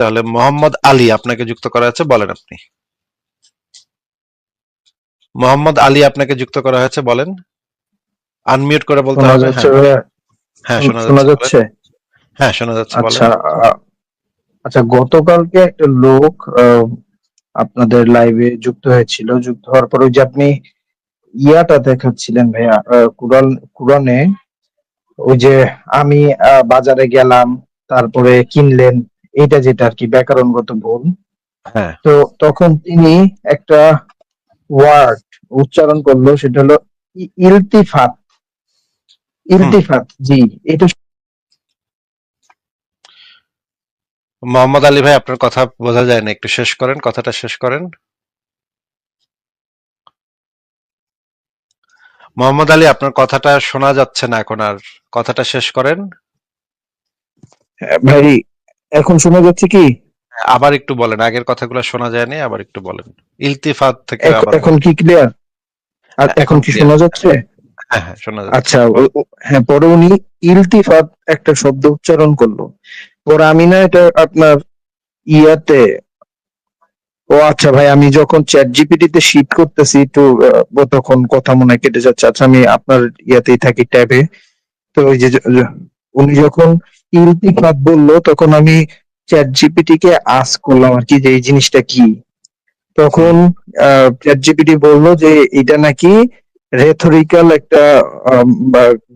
তাহলে মোহাম্মদ আলী আপনাকে যুক্ত করা হয়েছে বলেন আপনি। মোহাম্মদ আলী আপনাকে যুক্ত করা হয়েছে বলেন। আনমিউট করে বলতে হবে হ্যাঁ, হ্যাঁ শোনা শোনা যাচ্ছে হ্যাঁ শোনা যাচ্ছে আচ্ছা আচ্ছা গতকালকে একটা লোক আপনাদের লাইভে যুক্ত হয়েছিল। যুক্ত হওয়ার পর ওই যে আপনি ইয়াটা দেখাচ্ছিলেন ভাইয়া কুরআন কুরআনে। ওই যে আমি বাজারে গেলাম তারপরে কিনলেন এটা যেটা আর কি ব্যাকরণগত ভুল। হ্যাঁ। তো তখন তিনি একটা ওয়ার্ড উচ্চারণ করল সেটা হলো ইলতিফাত। ইলতিফাত জি এটা মোহাম্মদ আলী ভাই আপনার কথা বোঝা যায় না একটু শেষ করেন কথাটা শেষ করেন। মোহাম্মদ আলী আপনার কথাটা শোনা যাচ্ছে না এখন আর কথাটা শেষ করেন। ভাই এখন শোনা যাচ্ছে কি? আবার একটু বলেন আগের কথাগুলো শোনা যায়নি আবার একটু বলেন। ইলতিফাত থেকে এখন- আবার এখন কি ক্লিয়ার আর হ্যাঁ, এখন কি শোনা যাচ্ছে? হ্যাঁ হ্যাঁ শোনা যাচ্ছে। আচ্ছা হ্যাঁ পরে উনি ইলতিফাত একটা শব্দ উচ্চারণ করল। পরে আমি না এটা আপনার ইয়াতে ও আচ্ছা ভাই আমি যখন চ্যাট জিপিটি তে শিট করতেছি তো তখন কথা মনে হয় কেটে যাচ্ছে। আচ্ছা আমি আপনার ইয়াতেই থাকি ট্যাবে। তো ওই য- উনি যখন ইলতিফাত বলল তখন আমি চ্যাট জিপিটি কে আস করলাম আর কি যে এই জিনিসটা কি? তখন চ্যাট জিপিটি বলল যে এটা নাকি রেথরিক্যাল একটা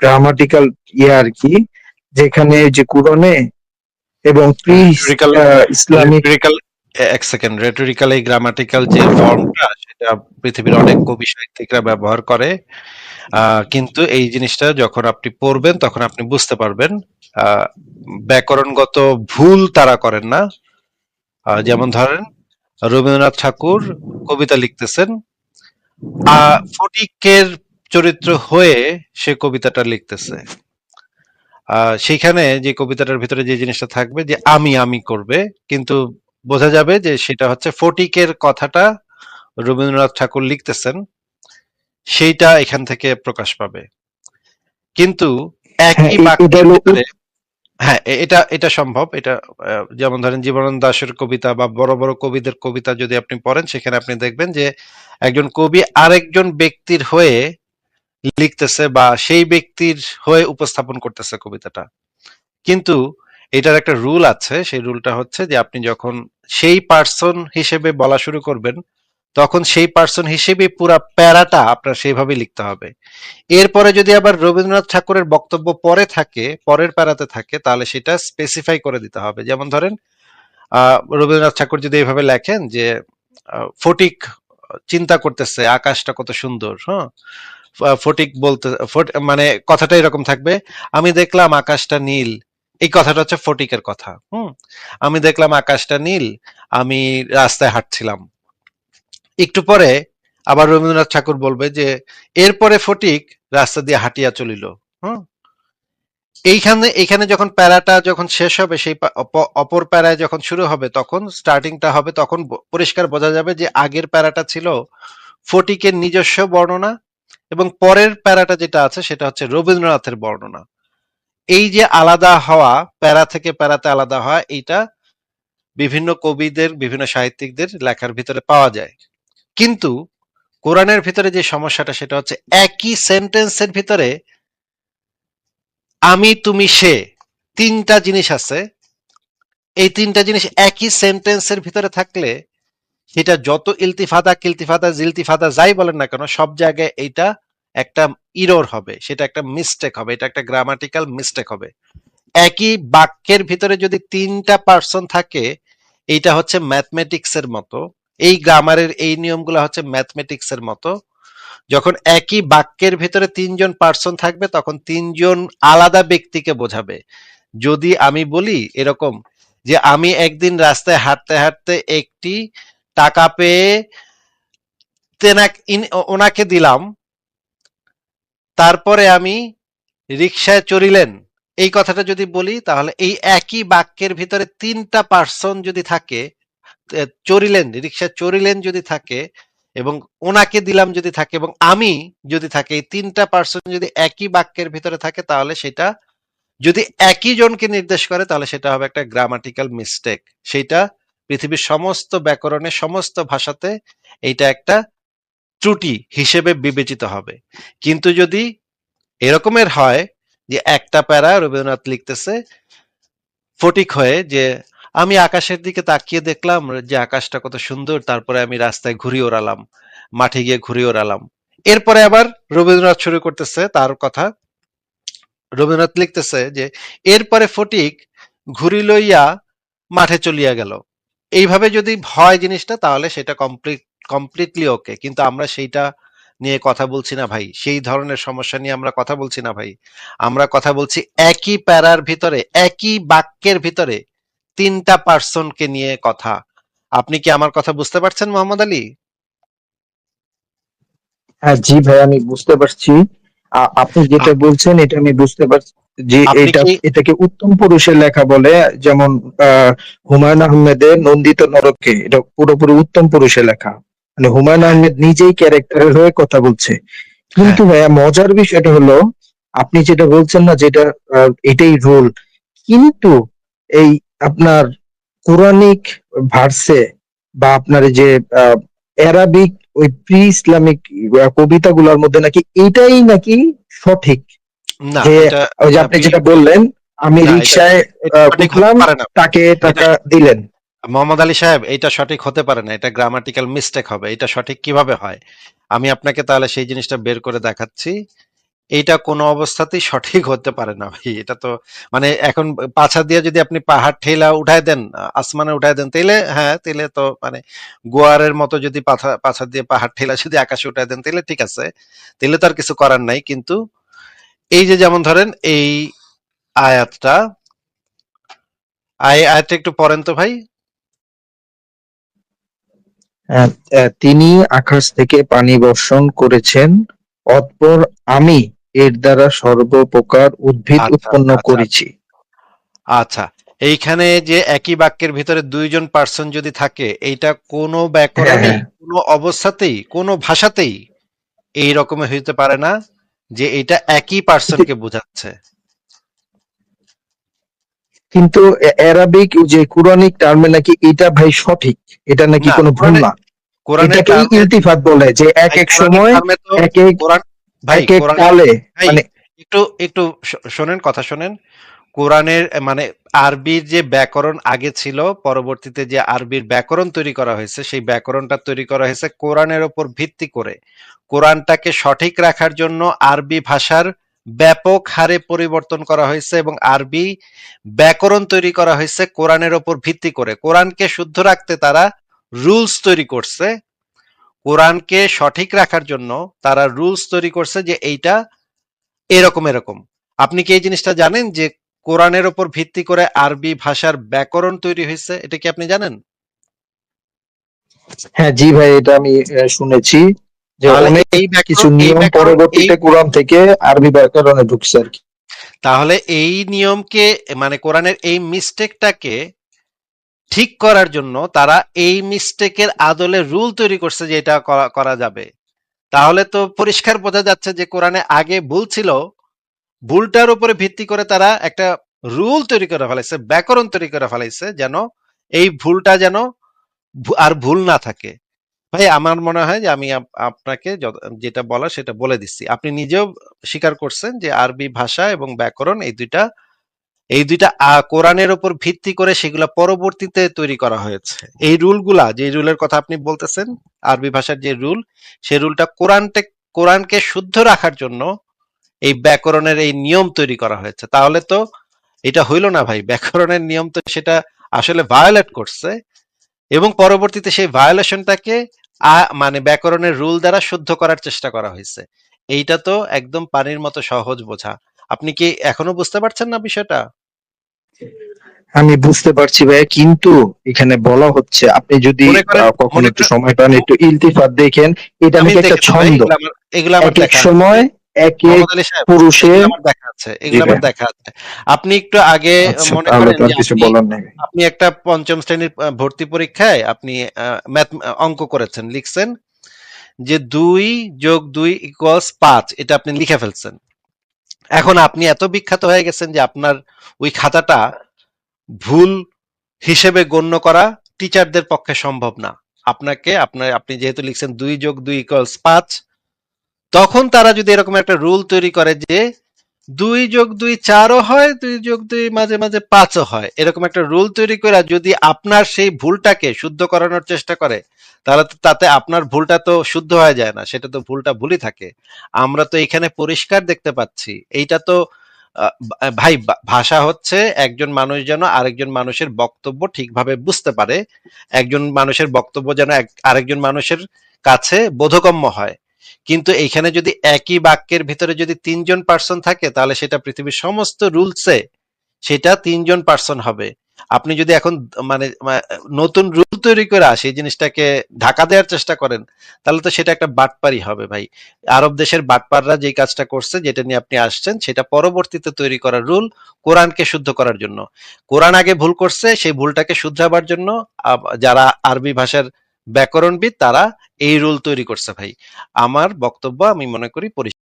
গ্রামাটিক্যাল ইয়ে আর কি যেখানে যে কুরনে এবং প্রি ইসলামিক এক সেকেন্ড রেটরিক্যাল এই গ্রামাটিক্যাল যে ফর্মটা সেটা পৃথিবীর অনেক কবি সাহিত্যিকরা ব্যবহার করে। কিন্তু এই জিনিসটা যখন আপনি পড়বেন তখন আপনি বুঝতে পারবেন ব্যাকরণগত ভুল তারা করেন না। যেমন ধরেন রবীন্দ্রনাথ ঠাকুর কবিতা লিখতেছেন ফটিকের চরিত্র হয়ে সে কবিতাটা লিখতেছে। আহ, সেইখানে যে কবিতাটার ভিতরে যে জিনিসটা থাকবে যে আমি আমি করবে কিন্তু বোঝা যাবে যে সেটা হচ্ছে ফটিকের কথাটা রবীন্দ্রনাথ ঠাকুর লিখতেছেন। সেইটা এখান থেকে প্রকাশ পাবে। কিন্তু হ্যাঁ, একই বাক্যের ভিতরে হ্যাঁ এটা এটা সম্ভব। এটা যেমন ধরেন জীবনানন্দ দাশের কবিতা বা বড় বড় কবিদের কবিতা যদি আপনি পড়েন সেখানে আপনি দেখবেন যে একজন কবি আরেকজন ব্যক্তির হয়ে লিখতেছে বা সেই ব্যক্তির হয়ে উপস্থাপন করতেছে কবিতাটা। কিন্তু এটার একটা রুল আছে। সেই রুলটা হচ্ছে যে আপনি যখন সেই পার্সন হিসেবে বলা শুরু করবেন তখন সেই পার্সন হিসেবে পুরা প্যারাটা আপনার সেইভাবে লিখতে হবে। এরপরে যদি আবার রবীন্দ্রনাথ ঠাকুরের বক্তব্য পরে থাকে, পরের প্যারাতে থাকে, তাহলে সেটা স্পেসিফাই করে দিতে হবে। যেমন ধরেন রবীন্দ্রনাথ ঠাকুর যদি এইভাবে লেখেন যে ফটিক চিন্তা করতেছে, আকাশটা কত সুন্দর হ্যাঁ? ফটিক বলতে মানে কথাটা এরকম থাকবে, আমি দেখলাম আকাশটা নীল, এই কথাটা হচ্ছে ফটিকের কথা, হুম? আমি দেখলাম আকাশটা নীল, আমি রাস্তায় হাঁটছিলাম। একটু পরে আবার রবীন্দ্রনাথ ঠাকুর বলবে যে, এরপরে ফটিক রাস্তা দিয়ে হাঁটিয়া চলিল। হুম? এইখানে এখানে যখন প্যারাটা যখন শেষ হবে, সেই অপর প্যারায় যখন শুরু হবে, তখন স্টার্টিংটা হবে, তখন পরিষ্কার বোঝা যাবে যে আগের প্যারাটা ছিল ফটিকের নিজস্ব বর্ণনা এবং পরের প্যারাটা যেটা আছে, সেটা হচ্ছে রবীন্দ্রনাথের বর্ণনা। এই যে আলাদা হওয়া, প্যারা থেকে প্যারাতে আলাদা হওয়া, এইটা বিভিন্ন কবিদের, বিভিন্ন সাহিত্যিকদের লেখার ভিতরে পাওয়া যায়। কিন্তু কোরআনের ভিতরে যে সমস্যাটা, সেটা হচ্ছে একই সেন্টেন্সের ভিতরে আমি, তুমি, সে তিনটা জিনিস আছে। এই তিনটা জিনিস একই সেন্টেন্সের ভিতরে থাকলে সেটা যত ইলতিফাদা, কিলতিফাদা, জিলতিফাদা যাই বলেন না কেন, সব জায়গায় এইটা একটা ইরোর হবে, সেটা একটা মিস্টেক হবে, এটা একটা গ্রামাটিক্যাল মিস্টেক হবে। একই বাক্যের ভিতরে যদি তিনটা পার্সন থাকে, এইটা হচ্ছে ম্যাথমেটিক্স এর মতো। এই গ্রামারের এই নিয়মগুলো হচ্ছে ম্যাথমেটিক্স এর মতো। যখন একই বাক্যের ভিতরে তিনজন পার্সন থাকবে, তখন তিনজন আলাদা ব্যক্তিকে বোঝাবে। যদি আমি বলি এরকম যে, আমি একদিন রাস্তায় হাঁটতে হাঁটতে একটি টাকা পেয়ে তেনা- ইন- ওনাকে দিলাম, তারপরে আমি রিক্সায় চড়িলেন, এই কথাটা যদি বলি, তাহলে এই একই বাক্যের ভিতরে তিনটা পার্সন যদি থাকে এ, রিক্সা চড়িলেন যদি থাকে এবং ওনাকে দিলাম যদি থাকে এবং আমি যদি থাকে এই তিনটা পার্সন যদি একই বাক্যের ভিতরে থাকে তাহলে সেটা যদি একই জনকে নির্দেশ করে তাহলে সেটা হবে একটা গ্রামাটিক্যাল মিস্টেক সেটা পৃথিবীর সমস্ত ব্যাকরণে সমস্ত ভাষাতে এইটা একটা ত্রুটি হিসেবে বিবেচিত হবে। কিন্তু যদি এরকমের হয় যে একটা প্যারা রবীন্দ্রনাথ লিখতেছে ফটিক হয়ে যে আমি আকাশের দিকে তাকিয়ে দেখলাম যে আকাশটা কত সুন্দর, তারপরে আমি রাস্তায় ঘুরিয়ে ওড়ালাম, মাঠে গিয়ে ঘুরিয়ে ওড়ালাম। এরপরে আবার রবীন্দ্রনাথ শুরু করতেছে তার কথা। রবীন্দ্রনাথ লিখতেছে যে, এরপরে ফটিক ঘুরি লইয়া মাঠে চলিয়া গেল। এইভাবে যদি হয় জিনিসটা, তাহলে সেটা কমপ্লিট, কমপ্লিটলি ওকে। কিন্তু আমরা সেইটা নিয়ে কথা বলছি না ভাই। সেই ধরনের সমস্যা নিয়ে আমরা কথা বলছি না ভাই। আমরা কথা বলছি একই প্যারার ভিতরে, একই বাক্যের ভিতরে। তিনটা পার্সনকে নিয়ে কথা। আপনি কি আমার কথা বুঝতে পারছেন মোহাম্মদ আলী? হ্যাঁ জি ভাই আমি বুঝতে পারছি। আপনি যেটা বলছেন এটা আমি বুঝতে পারছি যে আপনি এটা এটাকে উত্তম পুরুষের লেখা বলে যেমন হুমায়ুন আহমেদের নন্দিত নরকে এটা পুরোপুরি উত্তম পুরুষের লেখা। মানে হুমায়ুন আহমেদ নিজেই ক্যারেক্টারের হয়ে কথা বলছে। কিন্তু ভাইয়া মজার বিষয়টা হলো আপনি যেটা বলছেন না যেটা এটাই রোল কিন্তু এই আপনার কোরআনিক ভার্সে বা আপনার যে অ্যারাবিক ওই প্রি ইসলামিক কবিতাগুলোর মধ্যে নাকি এটাই নাকি সঠিক? যে আপনি যেটা বললেন আমি রিক্সায় তাকে টাকা দিলেন। মোহাম্মদ আলী সাহেব এটা সঠিক হতে পারে না এটা গ্রামাটিক্যাল মিস্টেক হবে এটা সঠিক কীভাবে হয়? আমি আপনাকে তাহলে সেই জিনিসটা বের করে দেখাচ্ছি। এইটা কোনো অবস্থাতেই সঠিক হতে পারে না ভাই। এটা তো মানে এখন পাছা দিয়ে যদি আপনি পাহাড় ঠেলা উঠায় দেন, আসমানে উঠায় দেন তাইলে হ্যাঁ তাইলে তো মানে গোয়ারের মতো যদি পাথা, পাছা দিয়ে পাহাড় ঠেলা যদি আকাশে উঠায় দেন তাইলে ঠিক আছে। তাইলে তো আর কিছু করার নাই, কিন্তু এই যে যেমন ধরেন এই আয়াতটা, আয়, আয়াতটা একটু পড়েন তো ভাই। তিনি আকাশ থেকে পানি বর্ষণ করেছেন, অতঃপর আমি এর দ্বারা সর্বপ্রকার উদ্ভিদ আচ্ছা, উৎপন্ন আচ্ছা। করেছি আচ্ছা এইখানে যে একই বাক্যের ভিতরে দুইজন পার্সন যদি থাকে এইটা কোনো ব্যাকরণে হ্যাঁ। কোনো অবস্থাতেই কোনো ভাষাতেই এই রকমের হইতে পারে না যে এটা একই পার্সনকে বোঝাচ্ছে কিন্তু অ্যারাবিক যে কোরআনিক টার্মে নাকি এটা ভাই সঠিক এটা নাকি কোনো ভুল না কোরআনের এটাকে ইলতিফাত বলে যে এক এক সময় এক এক কোরআন ভাই ভাই, মানে একটু একটু শোনেন কথা শোনেন। কোরআনের মানে আরবির যে ব্যাকরণ আগে ছিল পরবর্তীতে যে আরবির ব্যাকরণ তৈরি করা হয়েছে সেই ব্যাকরণটা তৈরি করা হয়েছে কোরআনের ওপর ভিত্তি করে। কোরআনটাকে সঠিক রাখার জন্য আরবি ভাষার ব্যাপক হারে পরিবর্তন করা হয়েছে এবং আরবি ব্যাকরণ তৈরি করা হয়েছে কোরআনের ওপর ভিত্তি করে। কোরআনকে শুদ্ধ রাখতে তারা রুলস তৈরি করছে। কোরআনকে সঠিক রাখার জন্য তারা রুলস তৈরি করছে যে এইটা এরকম এরকম। আপনি কি এই জিনিসটা জানেন যে কোরআনের ওপর ভিত্তি করে আরবি ভাষার ব্যাকরণ তৈরি হয়েছে? এটা কি আপনি জানেন? হ্যাঁ জি ভাই এটা আমি শুনেছি যে অনেক কিছু নিয়ম পরবর্তীতে কোরআন থেকে আরবি ব্যাকরণে ঢুকছে আর কি। তাহলে এই নিয়মকে মানে কোরআনের এই মিস্টেকটাকে ঠিক করার জন্য তারা এই মিস্টেকের আদলে রুল তৈরি করছে যে এটা করা- যাবে। তাহলে তো পরিষ্কার বোঝা যাচ্ছে যে কোরআনে আগে ভুল ছিল, ভুলটার উপরে ভিত্তি করে তারা একটা রুল তৈরি করে ফেলাইছে, ব্যাকরণ তৈরি করে ফেলাইছে যেন এই ভুলটা যেন আর ভুল না থাকে। ভাই, আমার মনে হয় যে আমি আপ- আপনাকে যেটা বলা সেটা বলে দিচ্ছি। আপনি নিজেও স্বীকার করছেন যে আরবি ভাষা এবং ব্যাকরণ এই দুইটা এই দুইটা কোরআনের উপর ভিত্তি করে সেগুলা পরবর্তীতে তৈরি করা হয়েছে। এই রুলগুলা, যে রুলের কথা আপনি বলতেছেন, আরবি ভাষার যে রুল সেই রুলটা কোরআনতে, কোরআনকে শুদ্ধ রাখার জন্য এই ব্যাকরণের এই নিয়ম তৈরি করা হয়েছে। তাহলে তো এটা হইল না ভাই, ব্যাকরণের নিয়ম তো সেটা আসলে ভায়োলেট করছে এবং পরবর্তীতে সেই ভায়োলেশনটাকে মানে ব্যাকরণের রুল দ্বারা শুদ্ধ করার চেষ্টা করা হয়েছে। এইটা তো একদম পানির মতো সহজ বোঝা। আপনি কি এখনও বুঝতে পারছেন না বিষয়টা? আমি বুঝতে পারছি ভাই কিন্তু এখানে বলা হচ্ছে আপনি যদি কখনো একটু সময় পান একটু ইলতিফাত দেখেন এটা আমি নাকি একটা ছন্দ। এগুলো আমার- এক। সময় এক এক আমার দেখা আছে এগুলো আমার দেখা আছে। আপনি একটু আগে আচ্ছা মনে করেন আপনি একটা পঞ্চম শ্রেণির ভর্তি পরীক্ষায় আপনি ম্যাথ অঙ্ক করেছেন লিখছেন যে দুই যোগ দুই ইকুয়ালস পাঁচ এটা আপনি লিখে ফেলছেন। এখন আপনি এত বিখ্যাত হয়ে গেছেন যে আপনার ওই খাতাটা ভুল হিসেবে গণ্য করা টিচারদের পক্ষে সম্ভব না। আপনাকে, আপনার, আপনি যেহেতু লিখছেন দুই যোগ দুই ইকুয়ালস পাঁচ, তখন তারা যদি এরকম একটা রুল তৈরি করে যে দুই যোগ দুই চারও হয়, দুই যোগ দুই মাঝে মাঝে পাঁচও হয়, এরকম একটা রুল তৈরি করে যদি আপনার সেই ভুলটাকে শুদ্ধ করানোর চেষ্টা করে, তাহলে তো তাতে আপনার ভুলটা তো শুদ্ধ হয়ে যায় না, সেটা তো ভুলটা ভুলই থাকে। আমরা তো এখানে পরিষ্কার দেখতে পাচ্ছি, এইটা তো ভাই ভাষা হচ্ছে একজন মানুষ যেন আরেকজন মানুষের বক্তব্য ঠিকভাবে বুঝতে পারে। একজন মানুষের বক্তব্য যেন আরেকজন মানুষের কাছে বোধগম্য হয়। কিন্তু এখানে যদি একই বাক্যের ভিতরে যদি তিনজন পার্সন থাকে, তাহলে সেটা পৃথিবীর সমস্ত রুলসে সেটা তিনজন পার্সন হবে। আপনি যদি এখন মানে নতুন রুল তৈরি করে সেই জিনিসটাকে ঢাকা দেওয়ার চেষ্টা করেন, তাহলে তো সেটা একটা বাটপারি হবে ভাই। আরব দেশের বাটপাররা যে কাজটা করছে, যেটা নিয়ে আপনি আসছেন, সেটা পরবর্তীতে তৈরি করা রুল কোরআনকে শুদ্ধ করার জন্য। কোরআন আগে ভুল করছে, সেই ভুলটাকে শুধরাবার জন্য যারা আরবি ভাষার ব্যাকরণবিদ, তারা এই রুল তৈরি করছে ভাই। আমার বক্তব্য আমি মনে করি পরিষ্কার।